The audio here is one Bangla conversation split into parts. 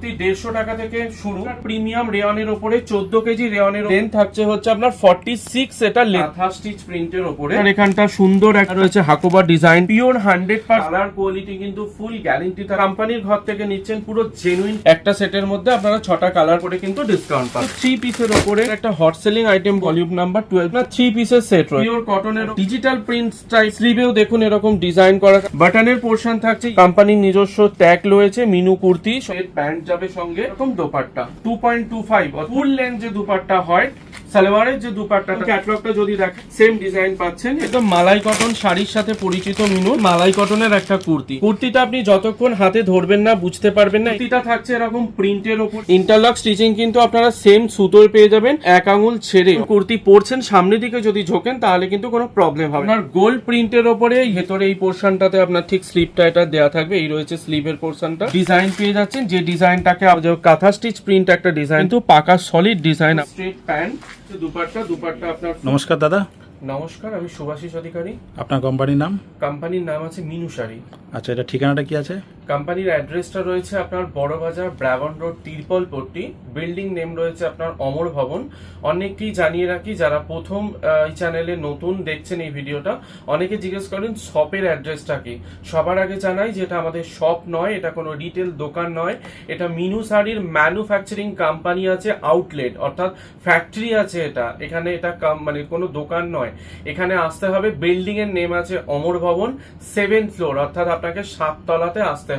কুর্তি দেড়শো টাকা থেকে শুরু। প্রিমিয়াম রেয়নের ওপরে চোদ্দ কেজি রেয়নের লেন থাকছে হচ্ছে আপনার ফর্টি সিক্স এটা লেথা স্টিচ প্রিন্টের ওপরে। আর এখানটা সুন্দর একটা রয়েছে Hakoba design pure hundred per colour quality কিন্তু ফুল গ্যারেন্টি কোম্পানির ঘর থেকে নিচ্ছেন পুরো জেনুইন একটা সেটের মধ্যে আপনারা ছটা কালার করে কিন্তু ডিসকাউন্ট পান থ্রি পিসের ওপরে একটা hot selling item volume number twelve না থ্রি পিসের সেট রয়েছে। পিওর কটনের ডিজিটাল প্রিন্ট টাইপ স্লিভেও দেখুন এরকম ডিজাইন করা। বাটনের পোর্শন থাকছে কোম্পানির নিজস্ব ট্যাগ রয়েছে মিনু কুর্তি প্যান্ট যাবে সঙ্গে এরকম dupatta. Two point two five full length যে দুপাট্টা হয় সালোয়ারের যে দুপাট্টা ক্যাটলগটা যদি দেখেন সেম ডিজাইন পাচ্ছেন। একদম মালাই কটন শাড়ির সাথে পরিচিত মিনু মালাই কটনের একটা কুর্তি। কুর্তিটা আপনি যতক্ষণ হাতে ধরবেন না বুঝতে পারবেন না। কুর্তিটা থাকছে এরকম প্রিন্টের ওপর। ইন্টারলক স্টিচিং কিন্তু আপনারা সেম সুতোর পেয়ে যাবেন এক আঙুল ছেড়ে। কুর্তি পরছেন সামনের দিকে যদি ঝোঁকেন তাহলে কিন্তু কোনো প্রবলেম হবে। আপনার গোল্ড প্রিন্টের ওপরে ভেতরে এই পোর্শনটাতে আপনার ঠিক স্লিপটা এটা দেওয়া থাকবে। এই রয়েছে স্লিভের পোর্শনটা ডিজাইন পেয়ে যাচ্ছেন যে ডিজাইনটাকে কাঁথা স্টিচ প্রিন্ট একটা ডিজাইন কিন্তু পাকা solid design straight pant dupatta. Dupatta আপনার নমস্কার দাদা। নমস্কার আমি সুভাষিস অধিকারী। আপনার কোম্পানির নাম? কোম্পানির নাম আছে মিনু শাড়ি আচ্ছা এটা ঠিকানাটা কি আছে? কোম্পানির অ্যাড্রেসটা রয়েছে আপনার বড়বাজার ব্রাভন রোড তিরপল পট্টি। বিল্ডিং নেম রয়েছে আপনার অমর ভবন। অনেককেই জানিয়ে রাখি, যারা প্রথম এই চ্যানেলে নতুন দেখছেন এই ভিডিওটা, অনেকে জিজ্ঞেস করেন শপের অ্যাড্রেসটা কি? সবার আগে জানাই যে এটা আমাদের শপ নয়, এটা কোনো রিটেল দোকান নয়। এটা মিনু শাড়ির ম্যানুফ্যাকচারিং কোম্পানি আছে আউটলেট অর্থাৎ ফ্যাক্টরি আছে এটা। এখানে এটা মানে কোনো দোকান নয়। এখানে আসতে হবে বিল্ডিং এর নেম আছে অমর ভবন সেভেন ফ্লোর অর্থাৎ আপনাকে সাততলাতে আসতে হবে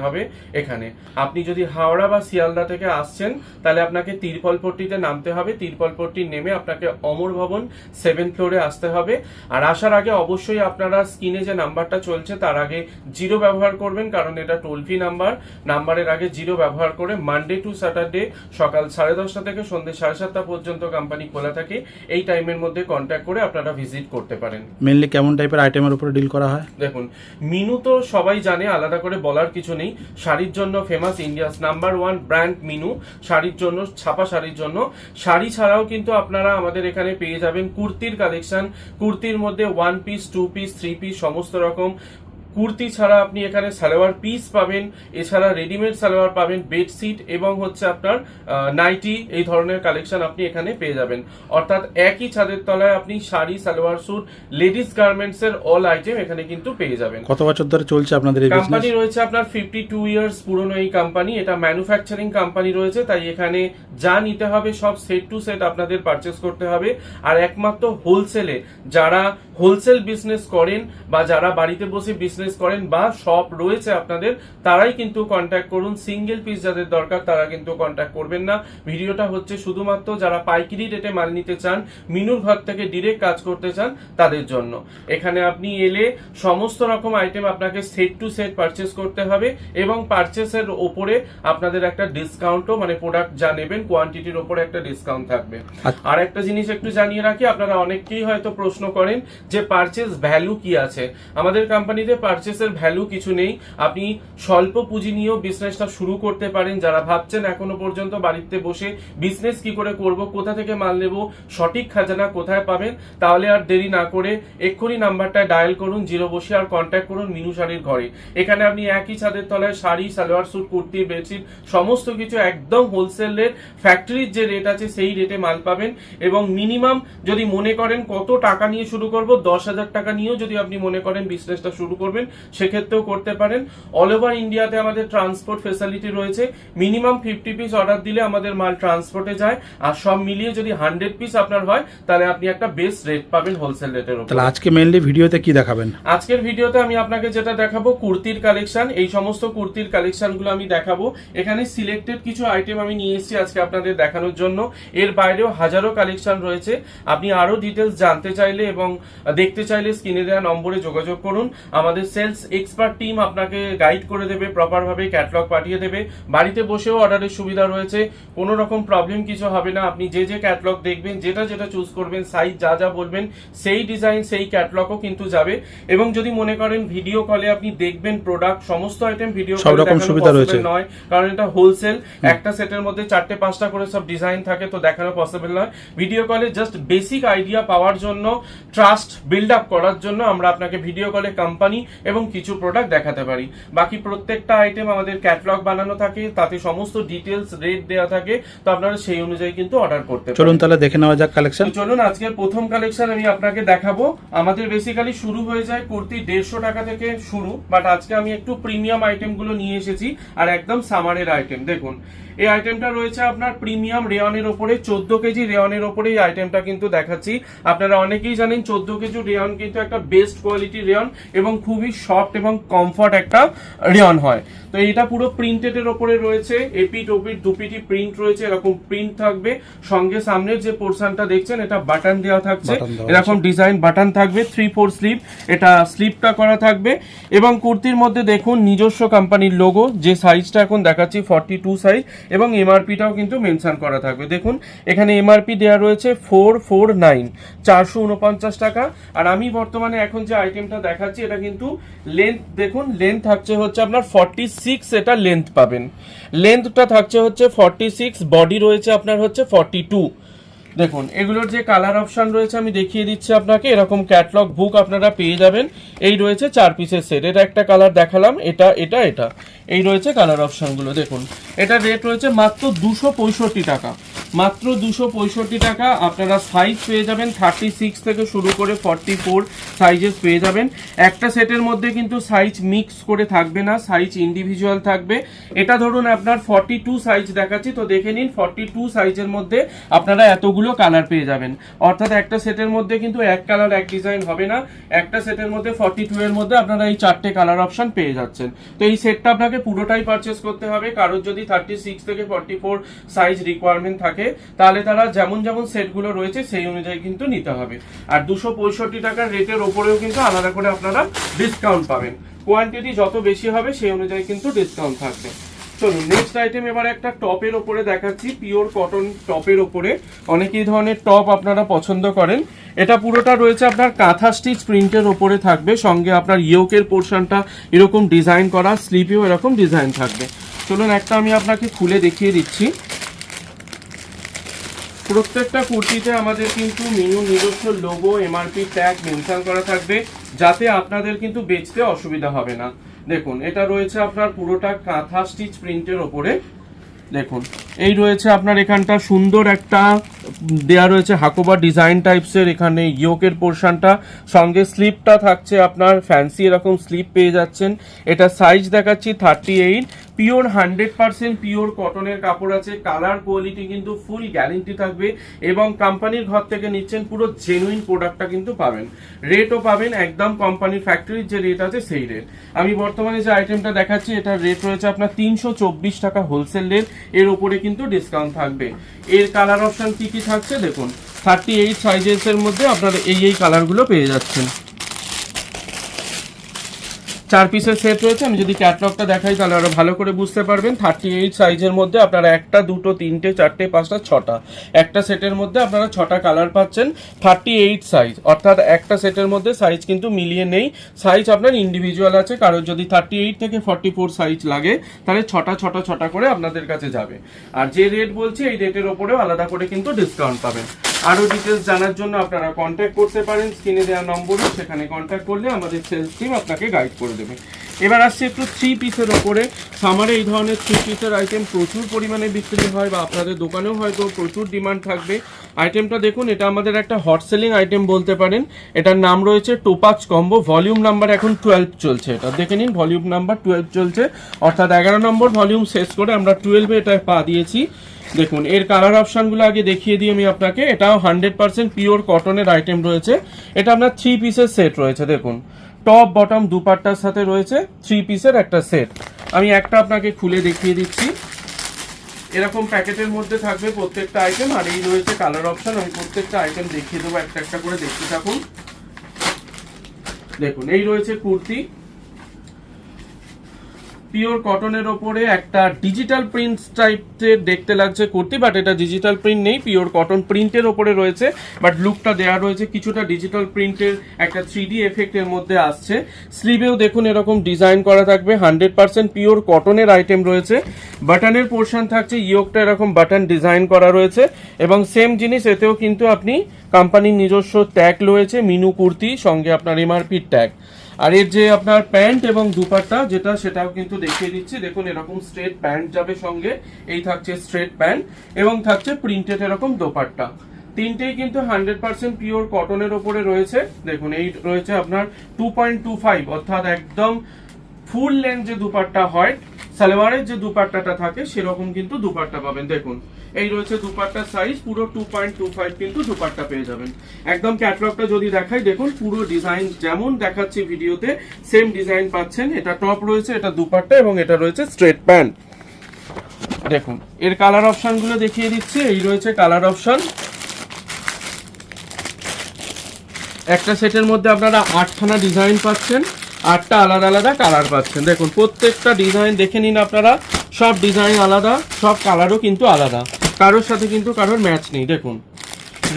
এখানে। আপনি যদি হাওড়া বা শিয়ালদা থেকে আসছেন তাহলে আপনাকে তিরপলপট্টিতে নামতে হবে। তিরপলপট্টি নেমে আপনাকে অমর ভবন সেভেন ফ্লোরে আসতে হবে। আর আসার আগে অবশ্যই আপনারা স্ক্রিনে যে নাম্বারটা চলছে তার আগে জিরো ব্যবহার করবেন কারণ এটা টোল ফ্রি নাম্বার। নাম্বারের আগে জিরো ব্যবহার করে মানডে টু স্যাটারডে সকাল সাড়ে দশটা থেকে সন্ধ্যে সাড়ে সাতটা পর্যন্ত কোম্পানি খোলা থাকে। এই টাইমের মধ্যে কন্ট্যাক্ট করে আপনারা ভিজিট করতে পারেন। মেনলি কেমন টাইপের আইটেমের উপরে ডিল করা হয়? দেখুন মিনু তো সবাই জানে আলাদা করে বলার কিছু নেই। শাড়ির জন্য famous India's number one brand Minu, শাড়ির জন্য, ছাপা শাড়ির জন্য। শাড়ি ছাড়াও কিন্তু আপনারা আমাদের এখানে পেয়ে যাবেন কুর্তির কালেকশন কুর্তির মধ্যে one piece two piece three piece সমস্ত রকম কুর্তি ছাড়া আপনি এখানে সালোয়ার পিস পাবেন এছাড়া রেডিমেড সালোয়ার পাবেন বেডশিট এবং হচ্ছে আপনার নাইটি এই ধরনের কালেকশন আপনি এখানে পেয়ে যাবেন। অর্থাৎ একই ছাদের তলায় আপনি sari salwar suit ladies garments এর অল আইটেম এখানে কিন্তু পেয়ে যাবেন। কত বছর ধরে চলছে আপনাদের এই কোম্পানি রয়েছে আপনার ফিফটি টু ইয়ার্স পুরনো এই কোম্পানি এটা ম্যানুফ্যাকচারিং কোম্পানি রয়েছে তাই এখানে যা নিতে হবে সব সেট টু সেট আপনাদের পারচেস করতে হবে। আর একমাত্র হোলসেলে যারা হোলসেল বিজনেস করেন বা যারা বাড়িতে বসে বিজনেস করেন বা শপ রয়েছে আপনাদের তারাই কিন্তু কন্ট্যাক্ট করুন। সিঙ্গেল পিস যাদের দরকার তারা কিন্তু কন্ট্যাক্ট করবেন না। ভিডিওটা হচ্ছে শুধুমাত্র যারা পাইকারি রেটে মাল নিতে চান মিনুর ঘর থেকে ডিরেক্ট কাজ করতে চান তাদের জন্য। এখানে আপনি এলে সমস্ত রকম আইটেম আপনাকে সেট টু সেট পারচেস করতে হবে এবং পারচেসের ওপরে আপনাদের একটা ডিসকাউন্টও মানে প্রোডাক্ট যা নেবেন কোয়ান্টিটির ওপরে একটা ডিসকাউন্ট থাকবে। আচ্ছা। আর একটা জিনিস একটু জানিয়ে রাখি আপনারা অনেকেই হয়তো প্রশ্ন করেন যে পারচেস ভ্যালু কি আছে? আমাদের কোম্পানিতে পারচেসের ভ্যালু কিছু নেই। আপনি স্বল্প পুঁজি নিয়েও বিজনেসটা শুরু করতে পারেন। যারা ভাবছেন এখনও পর্যন্ত বাড়িতে বসে বিজনেস কি করে করব, কোথা থেকে মাল নেব, সঠিক খাজানা কোথায় পাবেন, তাহলে আর দেরি না করে এক্ষুনি নাম্বারটা ডায়াল করুন, জিরো বসে আর কন্ট্যাক্ট করুন মিনু শাড়ির ঘরে। এখানে আপনি একই ছাদের তলায় শাড়ি, সালোয়ার স্যুট কুর্তি বেডশিট সমস্ত কিছু একদম হোলসেল রেট ফ্যাক্টরির যে রেট আছে সেই রেটে মাল পাবেন। এবং মিনিমাম যদি মনে করেন কত টাকা নিয়ে শুরু করব, দশ হাজার টাকা নিয়েও যদি আপনি মনে করেন বিজনেসটা শুরু করবেন সেক্ষেত্রেও করতে পারেন। অল ওভার ইন্ডিয়াতে আমাদের ট্রান্সপোর্ট ফেসিলিটি রয়েছে। মিনিমাম ফিফটি পিস অর্ডার দিলে আমাদের মাল ট্রান্সপোর্টে যায়। আর সব মিলিয়ে যদি হান্ড্রেড পিস আপনার হয় তাহলে আপনি একটা বেস্ট রেট পাবেন হোলসেল রেটের উপর। তাহলে আজকে মেনলি ভিডিওতে কি দেখাবেন? আজকের ভিডিওতে আমি আপনাকে যেটা দেখাবো কুর্তির কালেকশন এই সমস্ত কুর্তির কালেকশনগুলো আমি দেখাবো। এখানে সিলেক্টেড কিছু আইটেম আমি নিয়ে এসেছি আজকে আপনাদের দেখানোর জন্য। এর বাইরেও হাজারো কালেকশন রয়েছে। আপনি আরও ডিটেলস জানতে চাইলে এবং দেখতে চাইলে স্ক্রিনে দেওয়া নম্বরে যোগাযোগ করুন। আমাদের সেলস এক্সপার্ট টিম আপনাকে গাইড করে দেবে প্রপার ভাবে ক্যাটলগ পাঠিয়ে দেবে। বাড়িতে বসেও অর্ডারের সুবিধা রয়েছে। কোনো রকম প্রবলেম কিছু হবে না। আপনি যে যে ক্যাটলগ দেখবেন যেটা যেটা চুজ করবেন সাইজ যা যা বলবেন সেই ডিজাইন সেই ক্যাটলগও কিন্তু যাবে। এবং যদি মনে করেন ভিডিও কলে আপনি দেখবেন প্রোডাক্ট সমস্ত আইটেম ভিডিও সব রকম সুবিধা রয়েছে। নয়। কারণ এটা হোলসেল একটা সেটের মধ্যে চারটে পাঁচটা করে সব ডিজাইন থাকে তো দেখানো পসিবল নয়। ভিডিও কলে জাস্ট বেসিক আইডিয়া পাওয়ার জন্য ট্রাস্ট বিল্ড আপ করার জন্য আমরা আপনাকে ভিডিও কলে কোম্পানি এবং কিছু প্রোডাক্ট দেখাতে পারি। বাকি প্রত্যেকটা আইটেম আমাদের ক্যাটলগ বানানো থাকে তাতে সমস্ত ডিটেলস রেট দেওয়া থাকে তো আপনারা সেই অনুযায়ী কিন্তু অর্ডার করতে চলুন তাহলে দেখে নেওয়া যাক কালেকশন চলুন আজকের প্রথম কালেকশন আমি আপনাকে দেখাবো। আমাদের বেসিক্যালি শুরু হয়ে যায় কুর্তি দেড়শো টাকা থেকে শুরু বাট আজকে আমি একটু প্রিমিয়াম আইটেমগুলো নিয়ে এসেছি আর একদম সামারের আইটেম দেখুন এই আইটেমটা রয়েছে আপনার প্রিমিয়াম রেয়নের ওপরে চোদ্দ কেজি রেয়নের ওপরে এই আইটেমটা কিন্তু দেখাচ্ছি। আপনারা অনেকেই জানেন চোদ্দ কেজি রেয়ন কিন্তু একটা বেস্ট কোয়ালিটি রেয়ন এবং খুবই সফট এবং কমফর্ট একটা রেয়ন হয়। তো এটা পুরো প্রিন্টেড এর ওপরে রয়েছে এপিট ওপিট দুপিটি প্রিন্ট রয়েছে এরকম প্রিন্ট থাকবে। সঙ্গে সামনের যে পোর্শনটা দেখছেন এটা বাটন দেওয়া থাকছে। এরকম ডিজাইন বাটন থাকবে থ্রি ফোর স্লিপ এটা স্লিপটা করা থাকবে। এবং কুর্তির মধ্যে দেখুন নিজস্ব কোম্পানির লোগো যে সাইজটা এখন দেখাচ্ছি ফর্টি টু সাইজ এবং এমআরপিটাও কিন্তু মেনশন করা থাকবে। দেখুন, এখানে এমআরপি দেওয়া রয়েছে ফোর ফোর নাইন চারশো উনপঞ্চাশ টাকা। আর আমি বর্তমানে এখন যে আইটেমটা দেখাচ্ছি, এটা কিন্তু লেন্থ দেখুন লেন্থ থাকছে হচ্ছে আপনার ফর্টি সিক্স এটা লেন্থ পাবেন। লেন্থটা থাকছে হচ্ছে ফর্টি সিক্স বডি রয়েছে আপনার হচ্ছে ফর্টি টু দেখুন, এগুলোর যে কালার অপশন রয়েছে, আমি দেখিয়ে দিচ্ছি আপনাকে। এরকম ক্যাটলগ বুক আপনারা পেয়ে যাবেন। এই রয়েছে চার পিসের সেট এটা একটা কালার দেখালাম, এটা এটা এটা। এই রয়েছে কালার অপশনগুলো দেখুন। এটা রেট রয়েছে মাত্র দুশো টাকা। মাত্র দুশো পঁয়ষট্টি টাকা আপনারা সাইজ পেয়ে যাবেন থার্টি সিক্স থেকে শুরু করে ফর্টি ফোর সাইজেস পেয়ে যাবেন। একটা সেটের মধ্যে কিন্তু সাইজ মিক্স করে থাকবে না সাইজ ইন্ডিভিজুয়াল থাকবে। এটা ধরুন আপনার ফর্টি টু সাইজ দেখাচ্ছি, তো দেখে নিন ফর্টি টু সাইজের মধ্যে আপনারা এতগুলো কালার পেয়ে যাবেন। অর্থাৎ একটা সেটের মধ্যে কিন্তু এক কালার এক ডিজাইন হবে না। একটা সেটের মধ্যে ফর্টি টু এর মধ্যে আপনারা এই চারটে কালার অপশন পেয়ে যাচ্ছেন। তো এই সেটটা আপনাকে পুরোটাই পারচেস করতে হবে। কারোর যদি থার্টি সিক্স থেকে ফর্টি ফোর সাইজ রিকোয়ারমেন্ট থাকে, তাহলে তারা যেমন যেমন সেটগুলো রয়েছে, সেই অনুযায়ী কিন্তু নিতে হবে। আর দুশো পঁয়ষট্টি টাকার রেটের ওপরেও কিন্তু আলাদা করে আপনারা ডিসকাউন্ট পাবেন। কোয়ান্টিটি যত বেশি হবে, সেই অনুযায়ী কিন্তু ডিসকাউন্ট থাকবে। চলুন নেক্সট আইটেম এবার একটা টপের ওপরে দেখাচ্ছি পিওর কটন টপের ওপরে। অনেকই ধরনের টপ আপনারা পছন্দ করেন। এটা পুরোটা রয়েছে আপনার কাঁথা স্টিচ প্রিন্টের ওপরে থাকবে, সঙ্গে আপনার ইয়োকের পোর্শনটা এরকম ডিজাইন করা স্লিপেও এরকম ডিজাইন থাকবে। চলুন, একটা আমি আপনাকে খুলে দেখিয়ে দিচ্ছি। প্রত্যেকটা কুর্তিতে আমাদের কিন্তু মিনু নিজস্ব লোগো এমআরপি ট্যাগ মেনশন করা থাকবে, যাতে আপনাদের কিন্তু বেচতে অসুবিধা হবে না। দেখুন, এটা রয়েছে আপনার পুরোটা কাঁথা স্টিচ প্রিন্টের ওপরে। দেখুন, এই রয়েছে আপনার এখানটা সুন্দর একটা, দেয়া রয়েছে হাকোবা ডিজাইন টাইপসের এখানে ইয়োকের পোর্শনটা সঙ্গে স্লিপটা থাকছে আপনার ফ্যান্সি এরকম স্লিপ পেয়ে যাচ্ছেন। এটা সাইজ দেখাচ্ছি thirty eight pure hundred percent pure কটনের কাপড় আছে, কালার কোয়ালিটি কিন্তু ফুল গ্যারেন্টি থাকবে এবং কোম্পানির ঘর থেকে নিচ্ছেন পুরো জেনুইন প্রোডাক্টটা কিন্তু পাবেন। রেটও পাবেন, একদম কোম্পানির ফ্যাক্টরির যে রেট আছে সেই রেট আমি বর্তমানে যে আইটেমটা দেখাচ্ছি, এটার রেট রয়েছে আপনার তিনশো চব্বিশ টাকা হোলসেল রেট এর উপরে কিন্তু ডিসকাউন্ট থাকবে। এর কালার অপশন কি কি থাকছে দেখুন থার্টি এইট সাইজেসের মধ্যে আপনারা এই এই কালারগুলো পেয়ে যাচ্ছেন। চার পিসের সেট রয়েছে। আমি যদি ক্যাটলগটা দেখাই, তাহলে আরও ভালো করে বুঝতে পারবেন। থার্টি এইট সাইজের মধ্যে আপনারা একটা, দুটো, তিনটে, চারটে, পাঁচটা, ছটা। একটা সেটের মধ্যে আপনারা ছটা কালার পাচ্ছেন থার্টি এইট সাইজ অর্থাৎ একটা সেটের মধ্যে সাইজ কিন্তু মিলিয়ে নেই। সাইজ আপনার ইন্ডিভিজুয়াল আছে। কারোর যদি থার্টি এইট থেকে ফর্টি ফোর সাইজ লাগে, তাহলে ছটা ছটা ছটা করে আপনাদের কাছে যাবে। আর যে রেট বলছি, এই রেটের ওপরেও আলাদা করে কিন্তু ডিসকাউন্ট পাবেন। আরও ডিটেলস জানার জন্য আপনারা কন্ট্যাক্ট করতে পারেন। স্ক্রিনে দেওয়া নম্বরে সেখানে কন্ট্যাক্ট করলে আমাদের সেলস টিম আপনাকে গাইড করে দেবে। এবার আসছে একটু থ্রি পিসের ওপরে। সামারে এই ধরনের থ্রি পিসের আইটেম প্রচুর পরিমাণে বিক্রি হয় বা আপনাদের দোকানেও হয়তো প্রচুর ডিমান্ড থাকবে। আইটেমটা দেখুন, এটা আমাদের একটা হট সেলিং আইটেম বলতে পারেন। এটার নাম রয়েছে টোপাচ কম্বো ভলিউম নাম্বার এখন টুয়েলভ চলছে। এটা দেখে নিন ভলিউম নাম্বার টুয়েলভ চলছে। অর্থাৎ এগারো নম্বর ভলিউম শেষ করে আমরা টুয়েলভে এটা পা দিয়েছি। দেখুন, এর কালার অপশনগুলো আগে দেখিয়ে দিই আমি আপনাকে। এটাও হান্ড্রেড পার্সেন্ট পিওর কটনের আইটেম রয়েছে। এটা আপনার থ্রি পিসের সেট রয়েছে, দেখুন। টপ বটম দুপাট্টার সাথে রয়েছে থ্রি পিসের একটা সেট। আমি একটা আপনাকে খুলে দেখিয়ে দিচ্ছি। এরকম প্যাকেটের মধ্যে থাকবে প্রত্যেকটা আইটেম আর এই রয়েছে কালার অপশন আমি প্রত্যেকটা আইটেম দেখিয়ে দেবো, একটা একটা করে দেখতে থাকুন। দেখুন, এই রয়েছে কুর্তি। পিওর কটনের ওপরে একটা ডিজিটাল প্রিন্ট টাইপের দেখতে লাগছে কুর্তি বাট এটা ডিজিটাল প্রিন্ট নেই, পিওর কটন প্রিন্টের ওপরে রয়েছে বাট লুকটা দেওয়া রয়েছে, কিছুটা ডিজিটাল প্রিন্টের একটা থ্রি ডি এফেক্টের মধ্যে আসছে। স্লিভেও দেখুন এরকম ডিজাইন করা থাকবে হান্ড্রেড পার্সেন্ট পিওর কটনের আইটেম রয়েছে বাটনের পোর্শন থাকছে ইয়োকটা এরকম বাটন ডিজাইন করা রয়েছে, এবং সেম জিনিস, এতেও কিন্তু আপনি কোম্পানির নিজস্ব ট্যাগ রয়েছে মিনু কুর্তি, সঙ্গে আপনার এমআরপির ট্যাগ আর এর যে আপনার প্যান্ট এবং দুপাট্টা, যেটা সেটাও কিন্তু দেখিয়ে দিচ্ছি। দেখুন, এরকম স্ট্রেট প্যান্ট যাবে সঙ্গে। এই থাকছে স্ট্রেট প্যান্ট এবং থাকছে প্রিন্টেড এরকম দোপাট্টা। তিনটেই কিন্তু হান্ড্রেড পার্সেন্ট পিওর কটনের ওপরে রয়েছে। দেখুন, এই রয়েছে আপনার টু পয়েন্ট টু ফাইভ অর্থাৎ একদম ফুল লেন্থ যে দুপাট্টা হয় সালোয়ারের যে দুপাট্টাটা থাকে, সেরকম কিন্তু দুপাট্টা পাবেন। দেখুন, এই রয়েছে দুপাট্টার সাইজ পুরো টু পয়েন্ট টু ফাইভ কিন্তু দুপাট্টা পেয়ে যাবেন। একদম ক্যাটলগটা যদি দেখাই, দেখুন, পুরো ডিজাইন যেমন দেখাচ্ছি ভিডিওতে সেম ডিজাইন পাচ্ছেন। এটা টপ রয়েছে, এটা দুপাট্টা এবং এটা রয়েছে স্ট্রেট প্যান্ট দেখুন, এর কালার অপশনগুলো দেখিয়ে দিচ্ছি। এই রয়েছে কালার অপশন একটা সেটের মধ্যে আপনারা আটখানা ডিজাইন পাচ্ছেন। আটটা আলাদা আলাদা কালার পাচ্ছেন। দেখুন, প্রত্যেকটা ডিজাইন দেখে নিন আপনারা। সব ডিজাইন আলাদা, সব কালারও কিন্তু আলাদা। কারোর সাথে কিন্তু কারোর ম্যাচ নেই। দেখুন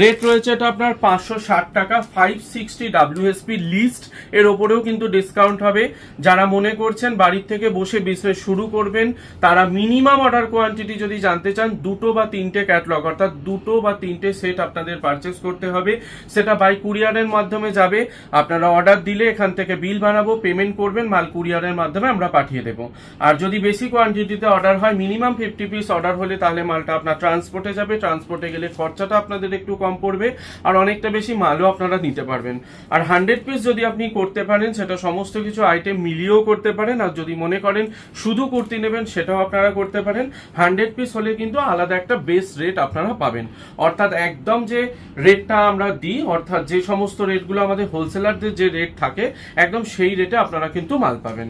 রেট রয়েছে এটা আপনার পাঁচশো ষাট টাকা ফাইভ সিক্সটি ডাব্লিউএসপি লিস্ট এর ওপরেও কিন্তু ডিসকাউন্ট হবে। যারা মনে করছেন বাড়ির থেকে বসে বিজনেস শুরু করবেন, তারা মিনিমাম অর্ডার কোয়ান্টিটি যদি জানতে চান, দুটো বা তিনটে ক্যাটলগ অর্থাৎ দুটো বা তিনটে সেট আপনাদের পারচেস করতে হবে। সেটা বাই কুরিয়ারের মাধ্যমে যাবে। আপনারা অর্ডার দিলে এখান থেকে বিল বানাবো পেমেন্ট করবেন, মাল কুরিয়ারের মাধ্যমে আমরা পাঠিয়ে দেবো। আর যদি বেশি কোয়ান্টিটিতে অর্ডার হয় মিনিমাম ফিফটি পিস অর্ডার হলে তাহলে মালটা আপনার ট্রান্সপোর্টে যাবে। ট্রান্সপোর্টে গেলে খরচাটা আপনাদের একটু কম পড়বে আর অনেকটা বেশি মালও আপনারা নিতে পারবেন। আর হান্ড্রেড পিস যদি আপনি করতে পারেন, সেটা সমস্ত কিছু আইটেম মিলিয়েও করতে পারেন। আর যদি মনে করেন শুধু কুর্তি নেবেন, সেটাও আপনারা করতে পারেন। হান্ড্রেড পিস হলে কিন্তু আলাদা একটা বেস রেট আপনারা পাবেন। অর্থাৎ একদম যে রেটটা আমরা দিই, অর্থাৎ যে সমস্ত রেটগুলো আমাদের হোলসেলারদের যে রেট থাকে, একদম সেই রেটে আপনারা কিন্তু মাল পাবেন।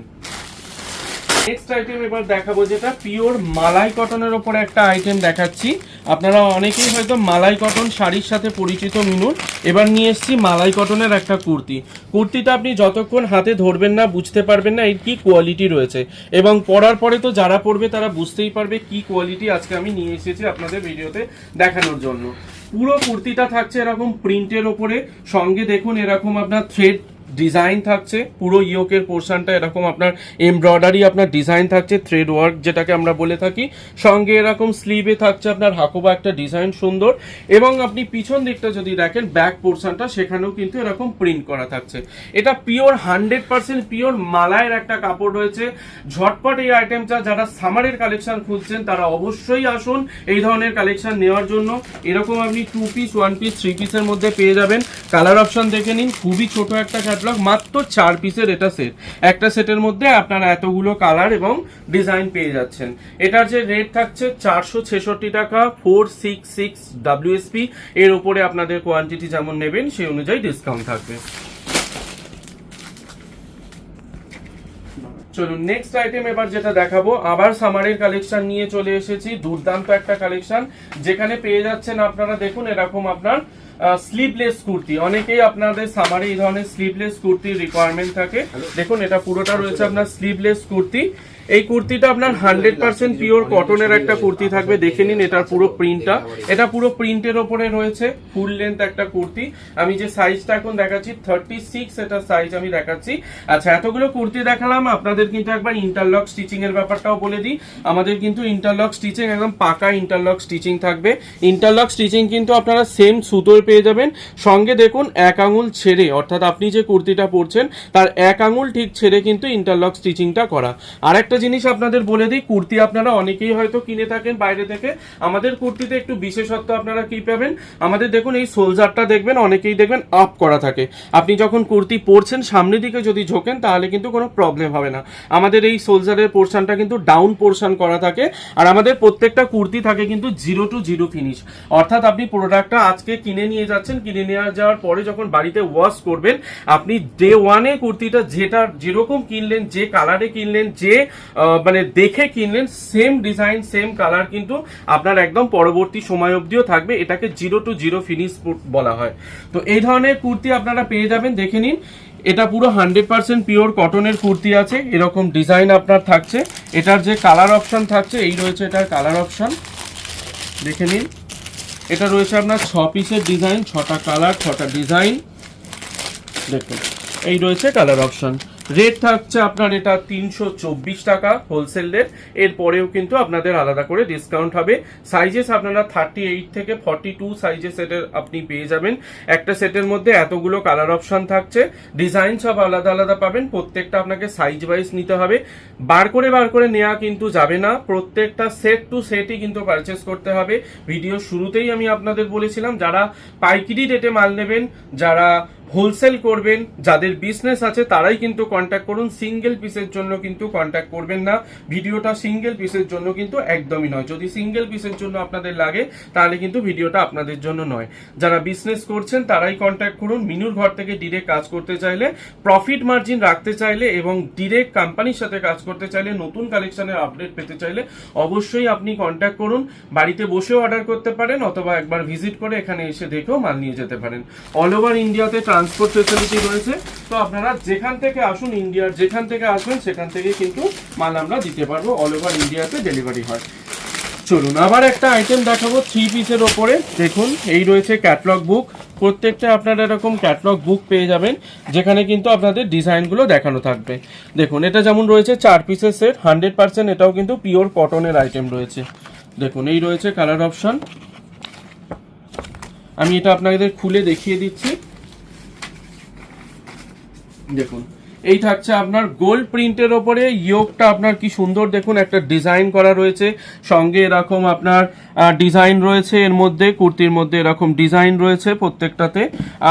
নেক্সট আইটেম এবার দেখাবো যেটা পিওর মালাই কটনের ওপরে একটা আইটেম দেখাচ্ছি। আপনারা অনেকেই হয়তো মালাই কটন শাড়ির সাথে পরিচিত মিনুন এবার নিয়ে এসেছি মালাই কটনের একটা কুর্তি। কুর্তিটা আপনি যতক্ষণ হাতে ধরবেন না, বুঝতে পারবেন না এর কি কোয়ালিটি রয়েছে। এবং পরার পরে তো যারা পরবে তারা বুঝতেই পারবে কি কোয়ালিটি আজকে আমি নিয়ে এসেছি আপনাদের ভিডিওতে দেখানোর জন্য। পুরো কুর্তিটা থাকছে এরকম প্রিন্টের ওপরে। সঙ্গে দেখুন এরকম আপনার থ্রেড ডিজাইন থাকছে, পুরো ইয়োকের পোর্শনটা এরকম আপনার এমব্রয়ডারি আপনার ডিজাইন থাকছে থ্রেড ওয়ার্ক যেটাকে আমরা বলে থাকি। সঙ্গে এরকম স্লিভে থাকছে আপনার হাকোবা একটা ডিজাইন সুন্দর। এবং আপনি পিছন দিকটা যদি দেখেন ব্যাক পোর্শনটা সেখানেও কিন্তু এরকম প্রিন্ট করা থাকছে। এটা পিওর হান্ড্রেড পার্সেন্ট পিওর মালায়ের একটা কাপড় রয়েছে। ঝটপট এই আইটেমটা যারা সামারের কালেকশন খুঁজছেন, তারা অবশ্যই আসুন এই ধরনের কালেকশন নেওয়ার জন্য। এরকম আপনি two piece one piece three পিসের মধ্যে পেয়ে যাবেন। কালার অপশন দেখে নিন, খুবই ছোট একটা ক্যাটলগ মাত্র চার পিসের এটা সেট একটা সেটের মধ্যে আপনারা এতগুলো কালার এবং ডিজাইন পেয়ে যাচ্ছেন। এটার যে রেট থাকছে চারশো ছেষট্টি টাকা ফোর সিক্স এর উপরে আপনাদের কোয়ান্টিটি যেমন নেবেন, সেই অনুযায়ী ডিসকাউন্ট থাকবে। চলুন নেক্সট আইটেম এবার যেটা দেখাবো, আবার সামারের কালেকশন নিয়ে চলে এসেছি। দুর্দান্ত একটা কালেকশন যেখানে পেয়ে যাচ্ছেন আপনারা, দেখুন এরকম আপনার স্লিভলেস কুর্তি। অনেকেই আপনাদের সামারে এই ধরনের স্লিভলেস কুর্তির রিকোয়ারমেন্ট থাকে। দেখুন এটা পুরোটা রয়েছে আপনার স্লিভলেস কুর্তি। এই কুর্তিটা আপনার হান্ড্রেড পার্সেন্ট পিওর কটনের একটা কুর্তি থাকবে। দেখে নিন এটার পুরো প্রিন্টটা এটা পুরো প্রিন্টের ওপরে রয়েছে ফুল লেন্থ একটা কুর্তি। আমি যে সাইজটা এখন দেখাচ্ছি থার্টি সিক্স এটা সাইজ আমি দেখাচ্ছি। আচ্ছা এতগুলো কুর্তি দেখালাম। আপনাদের কিন্তু একবার ইন্টারলক স্টিচিং এর ব্যাপারটাও বলে দিই। আমাদের কিন্তু ইন্টারলক স্টিচিং একদম পাকা ইন্টারলক স্টিচিং থাকবে। ইন্টারলক স্টিচিং কিন্তু আপনারা সেম সুতোয় পেয়ে যাবেন। সঙ্গে দেখুন, এক আঙুল ছেড়ে, অর্থাৎ আপনি যে কুর্তিটা পরছেন, তার এক আঙুল ঠিক ছেড়ে কিন্তু ইন্টারলক স্টিচিংটা করা। আর একটা জিনিস আপনাদের বলে দিই, কুর্তি আপনারা অনেকেই হয়তো কিনে থাকেন বাইরে থেকে। আমাদের কুর্তিতে একটু বিশেষত্ব আপনারা কি পাবেন? আমাদের দেখুন, এই সোলজারটা দেখবেন, অনেকেই দেখবেন আপ করা থাকে। আপনি যখন কুর্তি পরছেন, সামনের দিকে যদি ঝোঁকেন, তাহলে কিন্তু কোনো প্রবলেম হবে না। আমাদের এই সোলজারের পোর্শনটা কিন্তু ডাউন পোর্শন করা থাকে। আর আমাদের প্রত্যেকটা কুর্তি থাকে কিন্তু জিরো টু জিরো ফিনিশ অর্থাৎ আপনি প্রোডাক্টটা আজকে কিনে নিয়ে যাচ্ছেন, কিনে নিয়ে যাওয়ার পরে যখন বাড়িতে ওয়াশ করবেন, আপনি ডে ওয়ানে কুর্তিটা যেটা যেরকম কিনলেন, যে কালারে কিনলেন, যে মানে দেখে কিনলেন সেম ডিজাইন সেম কালার কিন্তু আপনার একদম পরবর্তী সময় অবধিও থাকবে। এটাকে জিরো টু জিরো ফিনিশ বলা হয়। তো এই ধরনের কুর্তি আপনারা পেয়ে যাবেন, দেখে নিন। এটা পুরো হান্ড্রেড পার্সেন্ট পিওর কটনের কুর্তি আছে, এরকম ডিজাইন আপনার থাকছে। এটার যে কালার অপশন থাকছে, এই রয়েছে এটার কালার অপশন দেখে নিন। এটা রয়েছে আপনার ছ পিসের ডিজাইন ছটা কালার ছটা ডিজাইন দেখুন, এই রয়েছে কালার অপশন রেট থাকছে আপনার এটা তিনশো চব্বিশ টাকা হোলসেল রেট এরপরেও কিন্তু আপনাদের আলাদা করে ডিসকাউন্ট হবে। সাইজেস আপনারা থার্টি এইট থেকে ফর্টি টু সাইজের সেটের আপনি পেয়ে যাবেন। একটা সেটের মধ্যে এতগুলো কালার অপশন থাকছে। ডিজাইন সব আলাদা আলাদা পাবেন। প্রত্যেকটা আপনাকে সাইজ ওয়াইজ নিতে হবে। বার করে বার করে নেওয়া কিন্তু যাবে না। প্রত্যেকটা সেট টু সেটই কিন্তু পারচেস করতে হবে। ভিডিও শুরুতেই আমি আপনাদের বলেছিলাম, যারা পাইকারি রেটে মাল নেবেন, যারা হোলসেল করবেন, যাদের বিজনেস আছে তারাই কিন্তু কন্ট্যাক্ট করুন। সিঙ্গেল পিসের জন্য কিন্তু কন্ট্যাক্ট করবেন না। ভিডিওটা সিঙ্গেল পিসের জন্য কিন্তু একদমই নয়। যদি সিঙ্গেল পিসের জন্য আপনাদের লাগে, তাহলে কিন্তু ভিডিওটা আপনাদের জন্য নয়। যারা বিজনেস করছেন, তারাই কন্ট্যাক্ট করুন। মিনুর ঘর থেকে ডিরেক্ট কাজ করতে চাইলে প্রফিট মার্জিন রাখতে চাইলে এবং ডিরেক্ট কোম্পানির সাথে কাজ করতে চাইলে, নতুন কালেকশনের আপডেট পেতে চাইলে অবশ্যই আপনি কন্ট্যাক্ট করুন। বাড়িতে বসেও অর্ডার করতে পারেন অথবা একবার ভিজিট করে এখানে এসে দেখেও মাল নিয়ে যেতে পারেন। অল ওভার ইন্ডিয়াতে ট্রান্সপোর্ট ফেসিলিটি রয়েছে, তো আপনারা যেখান থেকে আসুন ইন্ডিয়ার যেখান থেকে আসবেন, সেখান থেকে কিন্তু মাল আমরা দিতে পারব। অল ওভার ইন্ডিয়াতে ডেলিভারি হয়। চলুন, আবার একটা আইটেম দেখাবো থ্রি পিসের ওপরে। দেখুন, এই রয়েছে ক্যাটলগ বুক প্রত্যেকটা আপনারা এরকম ক্যাটলগ বুক পেয়ে যাবেন, যেখানে কিন্তু আপনাদের ডিজাইনগুলো দেখানো থাকবে। দেখুন, এটা যেমন রয়েছে চার পিসের সেট হান্ড্রেড পার্সেন্ট এটাও কিন্তু পিওর কটনের আইটেম রয়েছে। দেখুন, এই রয়েছে কালার অপশন আমি এটা আপনাদের খুলে দেখিয়ে দিচ্ছি। দেখুন, এই থাকছে আপনার গোল্ড প্রিন্টের ওপরে। ইয়োগটা আপনার কি সুন্দর, দেখুন, একটা ডিজাইন করা রয়েছে। সঙ্গে এরকম আপনার ডিজাইন রয়েছে, এর মধ্যে, কুর্তির মধ্যে এরকম ডিজাইন রয়েছে প্রত্যেকটাতে।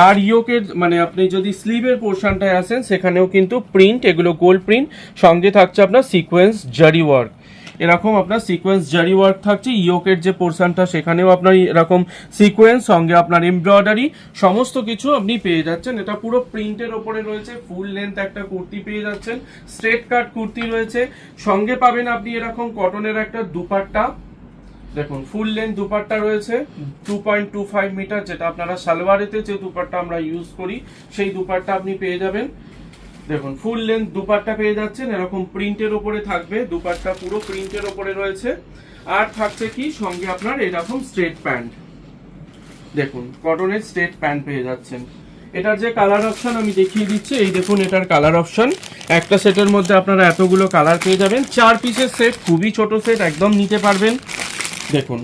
আর ইয়োকের মানে আপনি যদি স্লিভের পোর্শনটায় আসেন, সেখানেও কিন্তু প্রিন্ট এগুলো গোল্ড প্রিন্ট সঙ্গে থাকছে আপনার সিকোয়েন্স জারি ওয়ার্ক এরকম আপনার সিকোয়েন্স জারি ওয়ার্ক থাকছে ইয়োকের যে পোর্শনটা সেখানেও আপনার এরকম সিকোয়েন্স সঙ্গে আপনার এমব্রয়ডারি সমস্ত কিছু আপনি পেয়ে যাচ্ছেন। এটা পুরো প্রিন্টের ওপরে রয়েছে ফুল লেন্থ একটা কুর্তি পেয়ে যাচ্ছেন স্ট্রেট কাট কুর্তি রয়েছে। সঙ্গে পাবেন আপনি এরকম কটনের একটা দুপাট্টা। দেখুন ফুল লেন্থ দুপাট্টা রয়েছে two point two five metre যেটা আপনারা সালোয়ারেতে যে দুপাট্টা আমরা ইউজ করি, সেই দুপাট্টা আপনি পেয়ে যাবেন। দেখুন ফুল লেন্থ দুপাট্টা পেয়ে যাচ্ছেন, এরকম প্রিন্টের ওপরে থাকবে, দুপাট্টা পুরো প্রিন্টের ওপরে রয়েছে। আর থাকছে কি, সঙ্গে আপনার এরকম স্ট্রেট প্যান্ট দেখুন কটনের স্ট্রেট প্যান্ট পেয়ে যাচ্ছেন। এটার যে কালার অপশন আমি দেখিয়ে দিচ্ছি, এই দেখুন এটার কালার অপশন একটা সেটের মধ্যে আপনারা এতগুলো কালার পেয়ে যাবেন। চার পিসের সেট খুবই ছোট সেট একদম নিতে পারবেন। দেখুন,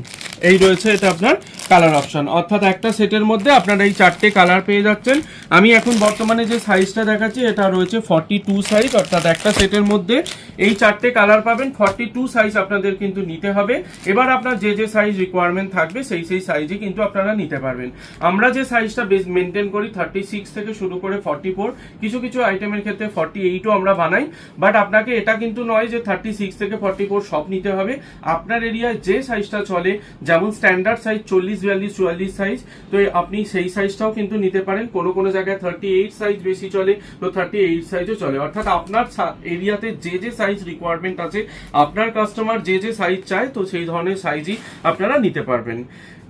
এই রয়েছে এটা আপনার কালার অপশন। অর্থাৎ একটা সেটের মধ্যে আপনারা এই চারটে কালার পেয়ে যাচ্ছেন। আমি এখন বর্তমানে যে সাইজটা দেখাচ্ছি, এটা রয়েছে ফর্টি টু সাইজ অর্থাৎ একটা সেটের মধ্যে এই চারটে কালার পাবেন। ফর্টি টু সাইজ আপনাদের কিন্তু নিতে হবে। এবার আপনার যে যে সাইজ রিকোয়ারমেন্ট থাকবে, সেই সেই সাইজে কিন্তু আপনারা নিতে পারবেন। আমরা যে সাইজটা বেশ মেনটেন করি থার্টি সিক্স থেকে শুরু করে ফর্টি ফোর কিছু কিছু আইটেমের ক্ষেত্রে ফর্টি এইটও আমরা বানাই। বাট আপনাকে এটা কিন্তু নয় যে থার্টি সিক্স থেকে ফর্টি ফোর সব নিতে হবে। আপনার এরিয়ায় যে সাইজটা চলে, যেমন স্ট্যান্ডার্ড সাইজ চল্লিশ বিয়াল্লিশ চুয়াল্লিশ সাইজ তো আপনি সেই সাইজটাও কিন্তু নিতে পারেন। কোনো কোনো জায়গায় থার্টি এইট সাইজ বেশি চলে, তো থার্টি এইট সাইজও চলে। অর্থাৎ আপনার এরিয়াতে যে যে সাইজ রিকোয়ারমেন্ট আছে, আপনার কাস্টমার যে যে সাইজ চায়, তো সেই ধরনের সাইজই আপনারা নিতে পারবেন।